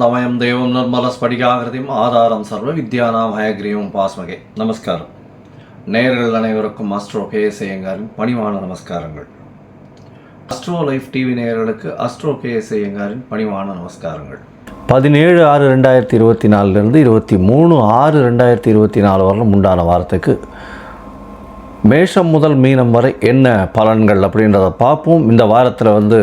ஞானானந்தமயம் தேவம் நிர்மலஸ்படிகாகிருதியும் ஆதாரம் சர்வ வித்யானாம் ஹயக்ரீவம் பாஸ்மகே நமஸ்காரம் நேயர்கள் அனைவருக்கும் அஸ்ட்ரோ கே ஐயங்காரின் பணிவான நமஸ்காரங்கள் அஸ்ட்ரோ லைஃப் டிவி நேயர்களுக்கு அஸ்ட்ரோ கே ஐயங்காரின் பணிவான நமஸ்காரங்கள் பதினேழு ஆறு ரெண்டாயிரத்தி இருபத்தி நாலுலேருந்து இருபத்தி மூணு ஆறு ரெண்டாயிரத்தி இருபத்தி நாலு வரலும் உண்டான வாரத்துக்கு மேஷம் முதல் மீனம் வரை என்ன பலன்கள் அப்படின்றத பார்ப்போம் இந்த வாரத்தில் வந்து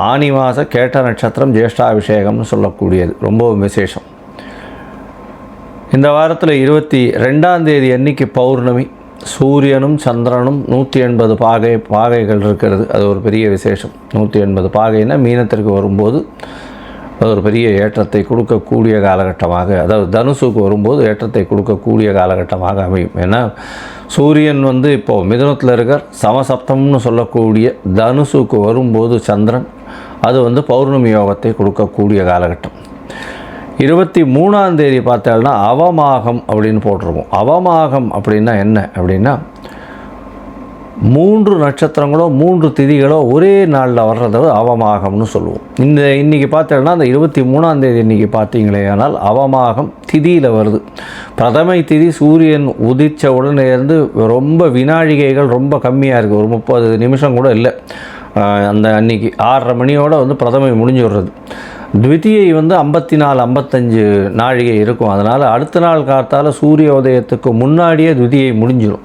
ஆனி மாத கேட்ட நட்சத்திரம் ஜேஷ்டாபிஷேகம்னு சொல்லக்கூடியது. ரொம்பவும் விசேஷம். இந்த வாரத்தில் இருபத்தி ரெண்டாம் தேதி அன்னைக்கு பௌர்ணமி. சூரியனும் சந்திரனும் நூற்றி எண்பது பாகை பாகைகள் இருக்கிறது. அது ஒரு பெரிய விசேஷம். நூற்றி எண்பது பாகைன்னா மீனத்திற்கு வரும்போது அது ஒரு பெரிய ஏற்றத்தை கொடுக்கக்கூடிய காலகட்டமாக அதாவது தனுசுக்கு வரும்போது ஏற்றத்தை கொடுக்கக்கூடிய காலகட்டமாக அமையும். ஏன்னா சூரியன் வந்து இப்போது மிதுனத்தில் இருக்கார். சமசப்தம்னு சொல்லக்கூடிய தனுசுக்கு வரும்போது சந்திரன் அது வந்து பௌர்ணமி யோகத்தை கொடுக்கக்கூடிய காலகட்டம். இருபத்தி மூணாம் தேதி பார்த்தோம்னா அவமாகம் அப்படின்னு போட்டிருக்கோம். அவமாகம் அப்படின்னா என்ன? அப்படின்னா மூன்று நட்சத்திரங்களோ மூன்று திதிகளோ ஒரே நாளில் வர்றத அவமாகம்னு சொல்லுவோம். இந்த இன்றைக்கி பார்த்தோம்னா அந்த இருபத்தி மூணாம் தேதி இன்றைக்கி பார்த்தீங்களே ஆனால் அவமாகம் திதியில் வருது. பிரதமை திதி சூரியன் உதித்த உடனே இருந்து ரொம்ப வினாழிகைகள் ரொம்ப கம்மியாக இருக்குது ஒரு முப்பது நிமிஷம் கூட இல்லை. அந்த அன்னைக்கு ஆறரை மணியோடு வந்து பிரதமை முடிஞ்சு விடுறது த்விதியை வந்து ஐம்பத்தி நாலு ஐம்பத்தஞ்சு நாழிகை இருக்கும். அதனால் அடுத்த நாள் காத்தால் சூரிய உதயத்துக்கு முன்னாடியே த்விதியை முடிஞ்சிடும்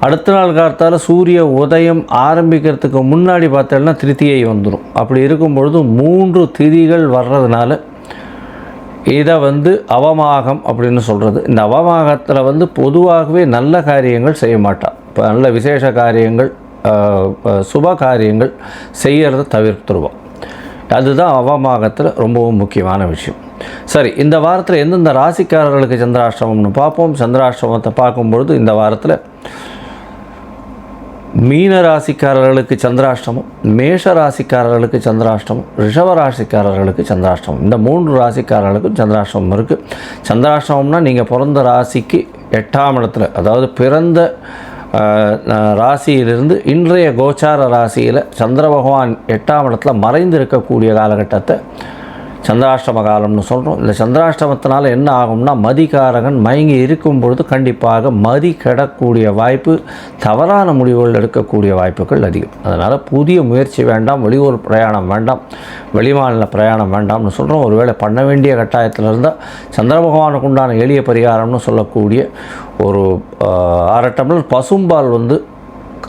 அடுத்த நாள் காத்தால் சூரிய உதயம் ஆரம்பிக்கிறதுக்கு முன்னாடி பார்த்தோம்னா திருத்தியை வந்துடும் அப்படி இருக்கும் பொழுது மூன்று திதிகள் வர்றதுனால இதை வந்து அவமாகம் அப்படின்னு சொல்கிறது இந்த அவமாகத்தில் வந்து பொதுவாகவே நல்ல காரியங்கள் செய்ய மாட்டான் இப்போ நல்ல விசேஷ காரியங்கள் சுப காரியங்கள் செய்யறதை தவிர்த்துருவோம். அதுதான் அவமாகத்தில் ரொம்பவும் முக்கியமான விஷயம். சரி இந்த வாரத்தில் எந்தெந்த ராசிக்காரர்களுக்கு சந்திராஷ்டிரமம்னு பார்ப்போம். சந்திராஷ்டிரமத்தை பார்க்கும்பொழுது இந்த வாரத்தில் மீன ராசிக்காரர்களுக்கு சந்திராஷ்டமம் மேஷ ராசிக்காரர்களுக்கு சந்திராஷ்டமம் ரிஷப ராசிக்காரர்களுக்கு சந்திராஷ்டமம். இந்த மூன்று ராசிக்காரர்களுக்கும் சந்திராஷ்டமம் இருக்குது சந்திராஷ்டமம்னா நீங்கள் பிறந்த ராசிக்கு எட்டாம் இடத்துல அதாவது பிறந்த ராசியிலிருந்து இன்றைய கோச்சார ராசியில் சந்திர பகவான் எட்டாம் இடத்துல மறைந்து இருக்கக்கூடிய காலகட்டத்தை சந்திராஷ்டம காலம்னு சொல்கிறோம் இந்த சந்திராஷ்டமத்தினால என்ன ஆகும்னா மதிகாரகன் மயங்கி இருக்கும் பொழுது கண்டிப்பாக மதி கெடக்கூடிய வாய்ப்பு தவறான முடிவுகள் எடுக்கக்கூடிய வாய்ப்புகள் அதிகம். அதனால் புதிய முயற்சி வேண்டாம் வெளியூர் பிரயாணம் வேண்டாம் வெளிமாநில பிரயாணம் வேண்டாம்னு சொல்கிறோம் ஒருவேளை பண்ண வேண்டிய கட்டாயத்தில் இருந்தால் சந்திர பகவானுக்கு உண்டான எளிய பரிகாரம்னு சொல்லக்கூடிய ஒரு அரை டம்ளர் பசும்பால் வந்து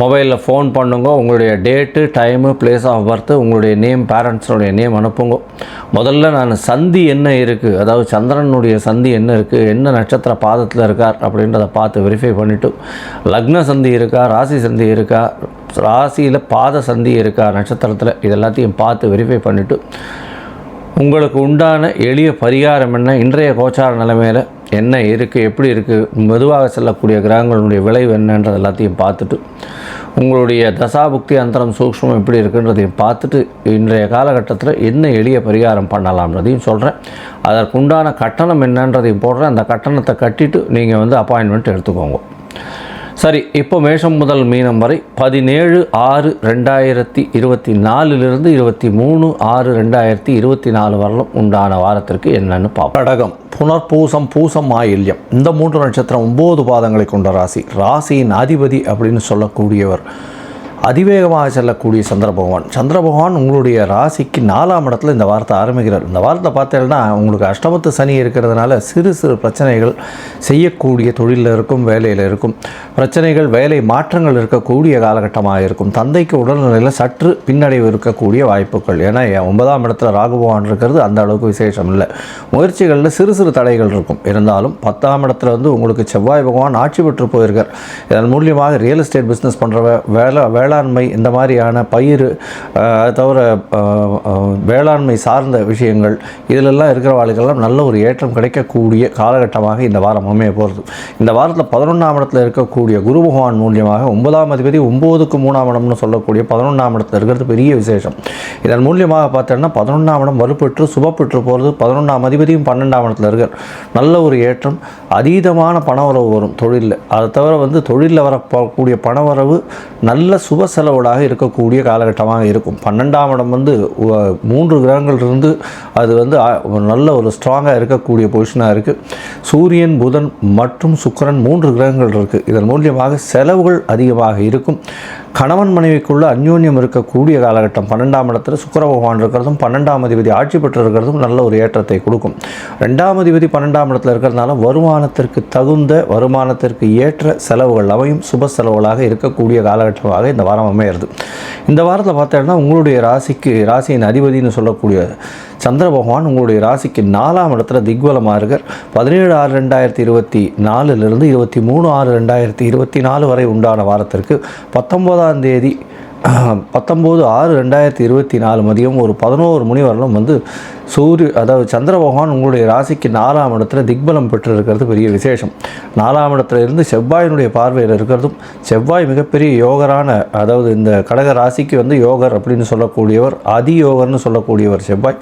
மொபைலில் ஃபோன் பண்ணுங்க உங்களுடைய date time place of birth உங்களுடைய நேம் பேரண்ட்ஸோடைய நேம் அனுப்புங்க. முதல்ல நான் சந்தி என்ன இருக்குது அதாவது சந்திரனுடைய சந்தி என்ன இருக்குது என்ன நட்சத்திர பாதத்தில் இருக்கார் அப்படின்றத பார்த்து வெரிஃபை பண்ணிவிட்டு லக்ன சந்தி இருக்கா ராசி சந்தி இருக்கா ராசியில் பாத சந்தி இருக்கா நட்சத்திரத்தில் இது எல்லாத்தையும் பார்த்து வெரிஃபை பண்ணிவிட்டு உங்களுக்கு உண்டான எளிய பரிகாரம் என்ன இன்றைய கோச்சார நிலைமையில் என்ன இருக்குது எப்படி இருக்குது மெதுவாக செல்லக்கூடிய கிரகங்களுடைய விளைவு என்னன்றது எல்லாத்தையும் பார்த்துட்டு உங்களுடைய தசாபுக்தி அந்தரம் சூக்ஷ்மம் எப்படி இருக்குன்றதையும் பார்த்துட்டு இன்றைய காலகட்டத்தில் என்ன எளிய பரிகாரம் பண்ணலாம்ன்றதையும் சொல்கிறேன் அதற்குண்டான கட்டணம் என்னன்றதையும் போடுறேன். அந்த கட்டணத்தை கட்டிட்டு நீங்கள் வந்து அப்பாயின்மெண்ட் எடுத்துக்கோங்க. சரி இப்போ மேஷம் முதல் மீனம் வரை பதினேழு ஆறு ரெண்டாயிரத்தி இருபத்தி நாலுலேருந்து இருபத்தி மூணு ஆறு ரெண்டாயிரத்தி இருபத்தி நாலு வரலும் உண்டான வாரத்திற்கு என்னன்னு பார்ப்போம். கடகம் புனர்பூசம் பூசம் ஆயில்யம் இந்த மூன்று நட்சத்திரம் ஒம்பது பாதங்களை கொண்ட ராசி. ராசியின் அதிபதி அப்படின்னு சொல்லக்கூடியவர் அதிவேகமாக செல்லக்கூடிய சந்திர பகவான் சந்திர பகவான் உங்களுடைய ராசிக்கு நாலாம் இடத்துல இந்த வாரத்தை ஆரம்பிக்கிறார். இந்த வாரத்தை பார்த்தீங்கன்னா உங்களுக்கு அஷ்டமத்து சனி இருக்கிறதுனால சிறு சிறு பிரச்சனைகள் செய்யக்கூடிய தொழிலில் இருக்கும் வேலையில் இருக்கும். பிரச்சனைகள் வேலை மாற்றங்கள் இருக்கக்கூடிய காலகட்டமாக இருக்கும். தந்தைக்கு உடல்நிலையில் சற்று பின்னடைவு இருக்கக்கூடிய வாய்ப்புகள். ஏன்னா ஒன்பதாம் இடத்துல ராகு பகவான் இருக்கிறது அந்த அளவுக்கு விசேஷம் இல்லை. முயற்சிகளில் சிறு சிறு தடைகள் இருக்கும். இருந்தாலும் பத்தாம் இடத்துல வந்து உங்களுக்கு செவ்வாய் பகவான் ஆட்சி பெற்று போயிருக்கார். இதன் மூலியமாக ரியல் எஸ்டேட் பிஸ்னஸ் பண்ணுற வேலை வேளாண்மை இந்த மாதிரியான பயிர் அது தவிர வேளாண்மை சார்ந்த விஷயங்கள் இதிலெல்லாம் இருக்கிறவாளுக்கெல்லாம் நல்ல ஒரு ஏற்றம் கிடைக்கக்கூடிய காலகட்டமாக இந்த வாரம் அமைய போகிறது இந்த வாரத்தில் பதினொன்றாம் இடத்துல இருக்கக்கூடிய குரு பகவான் மூலியமாக ஒன்பதாம் அதிபதி ஒம்போதுக்கு மூணாம் இடம்னு சொல்லக்கூடிய பதினொன்றாம் இடத்துல இருக்கிறது பெரிய விசேஷம். இதன் மூலியமாக பார்த்தோன்னா பதினொன்றாம் இடம் வலுப்பெற்று சுபப்பெற்று போகிறது பதினொன்றாம் அதிபதியும் பன்னெண்டாம் இடத்துல இருக்கார். நல்ல ஒரு ஏற்றம் அதீதமான பணவரவு வரும் தொழிலில். அதை தவிர வந்து தொழிலில் வரக்கூடிய பணவரவு நல்ல சுப செலவுகளாக இருக்கக்கூடிய காலகட்டமாக இருக்கும். பன்னெண்டாம் இடம் வந்து மூன்று கிரகங்கள் இருந்து அது வந்து நல்ல ஒரு ஸ்ட்ராங்காக இருக்கக்கூடிய பொசிஷனாக இருக்குது சூரியன் புதன் மற்றும் சுக்கிரன் மூன்று கிரகங்கள் இருக்குது இதன் மூலியமாக செலவுகள் அதிகமாக இருக்கும். கணவன் மனைவிக்குள்ள அந்யோன்யம் இருக்கக்கூடிய காலகட்டம் பன்னெண்டாம் இடத்துல சுக்கர பகவான் இருக்கிறதும் பன்னெண்டாம் அதிபதி ஆட்சி பெற்று இருக்கிறதும் நல்ல ஒரு ஏற்றத்தை கொடுக்கும். ரெண்டாம் அதிபதி பன்னெண்டாம் இடத்துல இருக்கிறதுனால வருமானத்திற்கு தகுந்த வருமானத்திற்கு ஏற்ற செலவுகள் அவையும் சுப செலவுகளாக இருக்கக்கூடிய காலகட்டமாக இந்த வாரம் அமையிறது. இந்த வாரத்தில் பார்த்தோம்னா உங்களுடைய ராசிக்கு ராசியின் அதிபதினு சொல்லக்கூடிய சந்திர பகவான் உங்களுடைய ராசிக்கு நாலாம் இடத்துல திக்வலமாக இருக்கார். பதினேழு ஆறு ரெண்டாயிரத்தி இருபத்தி நாலுலேருந்து இருபத்தி மூணு ஆறு ரெண்டாயிரத்தி இருபத்தி நாலு வரை உண்டான வாரத்திற்கு பத்தொம்போதாம் தேதி பத்தொம்போது ஆறு ரெண்டாயிரத்தி இருபத்தி நாலு மதியம் ஒரு பதினோரு மணி வரலும் வந்து சூரிய அதாவது சந்திர பகவான் உங்களுடைய ராசிக்கு நாலாம் இடத்துல திக்பலம் பெற்று இருக்கிறது பெரிய விசேஷம். நாலாம் இடத்துல இருந்து செவ்வாயினுடைய பார்வையில் இருக்கிறதும் செவ்வாய் மிகப்பெரிய யோகரான அதாவது இந்த கடக ராசிக்கு வந்து யோகர் அப்படின்னு சொல்லக்கூடியவர் அதி யோகர்னு சொல்லக்கூடியவர் செவ்வாய்.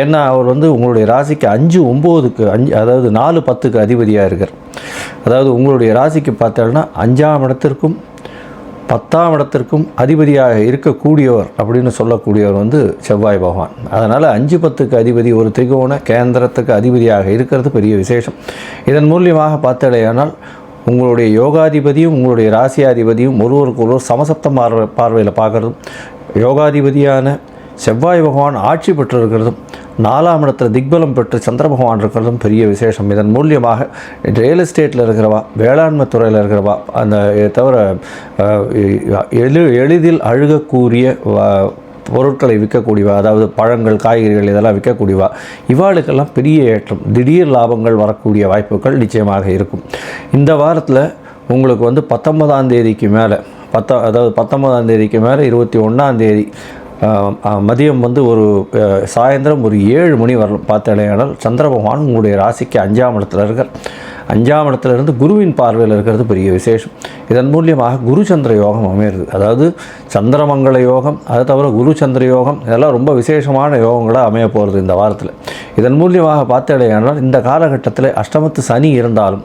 ஏன்னா அவர் வந்து உங்களுடைய ராசிக்கு அஞ்சு ஒம்போதுக்கு அஞ்சு அதாவது நாலு பத்துக்கு அதிபதியாக இருக்கார். அதாவது உங்களுடைய ராசிக்கு பார்த்தோம்னா அஞ்சாம் இடத்திற்கும் பத்தாம் இடத்திற்கும் அதிபதியாக இருக்கக்கூடியவர் அப்படின்னு சொல்லக்கூடியவர் வந்து செவ்வாய் பகவான். அதனால் அஞ்சு பத்துக்கு அதிபதி ஒரு திரிகோண கேந்திரத்துக்கு அதிபதியாக இருக்கிறது பெரிய விசேஷம். இதன் மூலியமாக பார்த்தடையானால் உங்களுடைய யோகாதிபதியும் உங்களுடைய ராசியாதிபதியும் ஒருவருக்கு ஒருவர் சமசப்த பார்வை பார்வையில் பார்க்குறதும் யோகாதிபதியான செவ்வாய் பகவான் ஆட்சி பெற்றிருக்கிறதும் நாலாம் இடத்துல திக்பலம் பெற்று சந்திர பகவான் இருக்கிறதும் பெரிய விசேஷம். இதன் மூலியமாக ரியல் எஸ்டேட்டில் இருக்கிறவா வேளாண்மை துறையில் இருக்கிறவா அந்த தவிர எளி எளிதில் அழுகக்கூடிய பொருட்களை விற்கக்கூடியவா அதாவது பழங்கள் காய்கறிகள் இதெல்லாம் விற்கக்கூடியவா இவாளுக்கெல்லாம் பெரிய ஏற்றம். திடீர் லாபங்கள் வரக்கூடிய வாய்ப்புகள் நிச்சயமாக இருக்கும். இந்த வாரத்தில் உங்களுக்கு வந்து பத்தொன்பதாம் தேதிக்கு மேலே பத்த அதாவது பத்தொன்பதாம் தேதிக்கு மேலே இருபத்தி ஒன்றாம் தேதி மதியம் வந்து ஒரு சாயந்தரம் ஒரு ஏழு மணி வரலாம் பார்த்தாலேயானால் சந்திர பகவான் உங்களுடைய ராசிக்கு அஞ்சாம் இடத்துல இருக்கார். அஞ்சாம் இடத்துலேருந்து குருவின் பார்வையில் இருக்கிறது பெரிய விசேஷம். இதன் மூலியமாக குரு சந்திர யோகம் அமையிறது. அதாவது சந்திரமங்கல யோகம் அது தவிர குரு சந்திர யோகம் இதெல்லாம் ரொம்ப விசேஷமான யோகங்களாக அமைய போகிறது இந்த வாரத்தில். இதன் மூலியமாக பார்த்தாலேயானால் இந்த காலகட்டத்தில் அஷ்டமத்து சனி இருந்தாலும்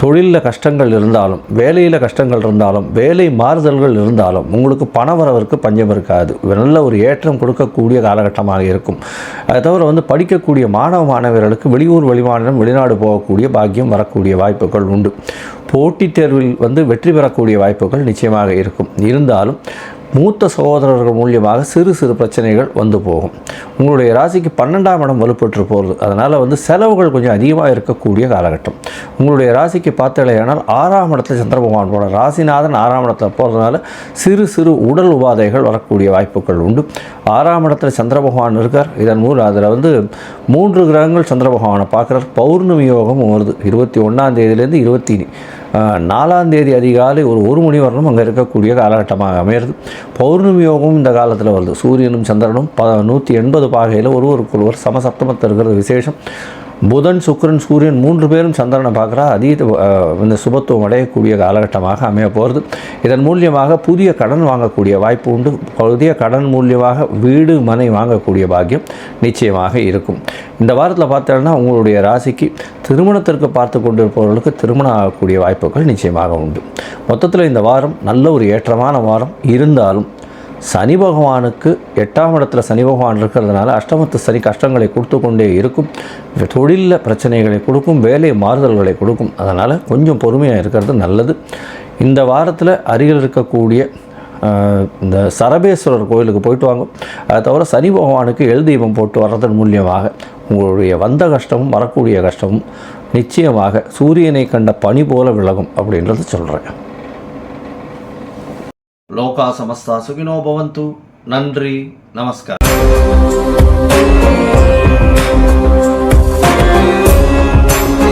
தொழிலில் கஷ்டங்கள் இருந்தாலும் வேலையில் கஷ்டங்கள் இருந்தாலும் வேலை மாறுதல்கள் இருந்தாலும் உங்களுக்கு பணவரவிற்கு பஞ்சம் இருக்காது. நல்ல ஒரு ஏற்றம் கொடுக்கக்கூடிய காலகட்டமாக இருக்கும். அதை தவிர வந்து படிக்கக்கூடிய மாணவ மாணவர்களுக்கு வெளியூர் வெளிமாநிலம் வெளிநாடு போகக்கூடிய பாக்கியம் வரக்கூடிய வாய்ப்புகள் உண்டு. போட்டித் தேர்வில் வந்து வெற்றி பெறக்கூடிய வாய்ப்புகள் நிச்சயமாக இருக்கும். இருந்தாலும் மூத்த சகோதரர்கள் மூலியமாக சிறு சிறு பிரச்சனைகள் வந்து போகும். உங்களுடைய ராசிக்கு பன்னெண்டாம் இடம் வலுப்பெற்று போகிறது அதனால் வந்து செலவுகள் கொஞ்சம் அதிகமாக இருக்கக்கூடிய காலகட்டம். உங்களுடைய ராசிக்கு பார்த்தலையானால் ஆறாம் இடத்துல சந்திர பகவான் போன ராசிநாதன் ஆறாம் இடத்துல போகிறதுனால சிறு சிறு உடல் உபாதைகள் வரக்கூடிய வாய்ப்புகள் உண்டு. ஆறாம் இடத்துல சந்திர பகவான் இருக்கார். இதன் மூலம் அதில் வந்து மூன்று கிரகங்கள் சந்திர பகவானை பார்க்குறார். பௌர்ணமி யோகம் வருது. இருபத்தி ஒன்றாம் தேதியிலேருந்து இருபத்தி நாலாம் தேதி அதிகாலை ஒரு ஒரு மணி வரலும் அங்கே இருக்கக்கூடிய காலகட்டமாக அமையிறது. பௌர்ணமி யோகம் இந்த காலத்தில் வருது. சூரியனும் சந்திரனும் ப நூற்றி எண்பது பாகையில் ஒருவருக்கொருவர் சமசப்தமத்தில் இருக்கிறது விசேஷம். புதன் சுக்கரன் சூரியன் மூன்று பேரும் சந்திரனை பார்க்குறா. அதீத இந்த சுபத்துவம் அடையக்கூடிய காலகட்டமாக அமைய போகிறது இதன் மூலியமாக புதிய கடன் வாங்கக்கூடிய வாய்ப்பு உண்டு. புதிய கடன் மூலியமாக வீடு மனை வாங்கக்கூடிய பாக்கியம் நிச்சயமாக இருக்கும். இந்த வாரத்தில் பார்த்தோம்னா உங்களுடைய ராசிக்கு திருமணத்திற்கு பார்த்து கொண்டிருப்பவர்களுக்கு திருமணம் ஆகக்கூடிய வாய்ப்புகள் நிச்சயமாக உண்டு. மொத்தத்தில் இந்த வாரம் நல்ல ஒரு ஏற்றமான வாரம். இருந்தாலும் சனி பகவானுக்கு எட்டாம் இடத்துல சனி பகவான் இருக்கிறதுனால அஷ்டமத்து சனி கஷ்டங்களை கொடுத்து கொண்டே இருக்கும். தொழிலில் பிரச்சனைகளை கொடுக்கும் வேலை மாறுதல்களை கொடுக்கும். அதனால் கொஞ்சம் பொறுமையாக இருக்கிறது நல்லது. இந்த வாரத்தில் அருகில் இருக்கக்கூடிய இந்த சரபேஸ்வரர் கோயிலுக்கு போயிட்டு வாங்க. அதை தவிர சனி பகவானுக்கு எல் தீபம் போட்டு வர்றதன் மூலியமாக உங்களுடைய வந்த கஷ்டமும் வரக்கூடிய கஷ்டமும் நிச்சயமாக சூரியனை கண்ட பனி போல விலகும் அப்படின்றத சொல்கிறேன் లోకా సమస్త సుఖినో భవంతు. నన్రి నమస్కారం.